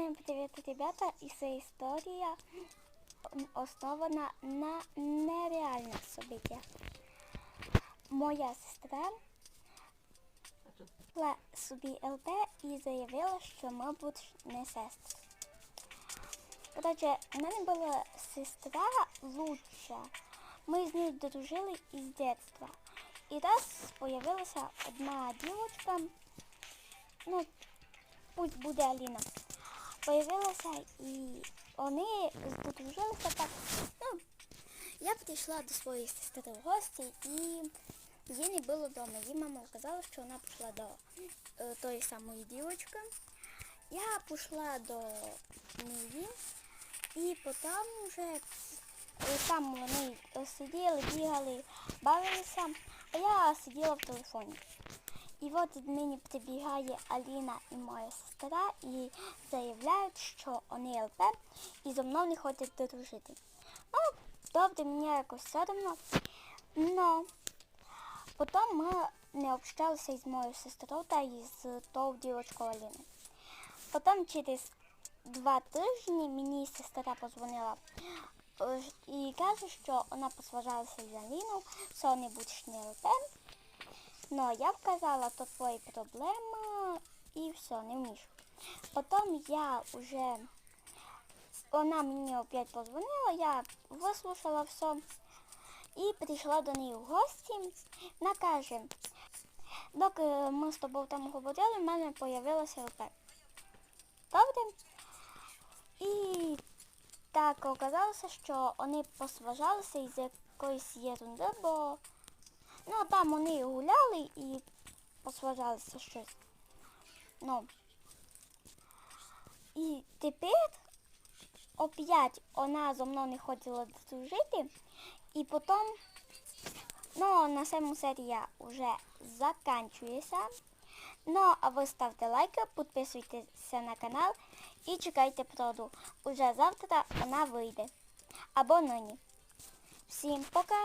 Всем привет, ребята! И эта история основана на нереальных событиях. Моя сестра була собі ЛП і заявила, що ми будемо не сестри. Коротше, в мене була сестра лучша. Ми з нею дружили із дитинства. І раз появилася одна дівчинка, ну, пусть буде Аліна. Появилася і вони здружилися так. Ну, я прийшла до своєї сестри в гості і її не було вдома. Їй мама сказала, що вона пішла до е, тої самої дівчинки. Я пішла до неї і потім вже е, там вони сиділи, бігали, бавилися, а я сиділа в телефоні. І от мені прибігає Аліна і моя сестра і заявляють, що вони ЛП і зо мною не хочуть дружити. Ну, добре, мені якось соромно. Но потім ми не общалися із моєю сестрою та із тою дівчинкою Аліни. Потім через два тижні мені сестра позвонила е, і каже, що вона посварилася з Аліною, що вони будуть не ЛП. Ну, я вказала, то твої проблеми і все, не вмішу. Потім я вже, вона мені опять позвонила, я вислушала все і прийшла до неї в гості. Вона каже, доки ми з тобою там говорили, в мене з'явилося ЛП. Добре? І так оказалося, що вони посважалися із якоїсь єрунди, бо Ну, а там вони гуляли і посварилися щось. Ну. І тепер опять вона зо мною не хотіла дружити. І потім, ну, на цьому серія вже закінчується. Ну, а ви ставте лайки, підписуйтеся на канал і чекайте проду. Уже завтра вона вийде. Або нині. Всім пока!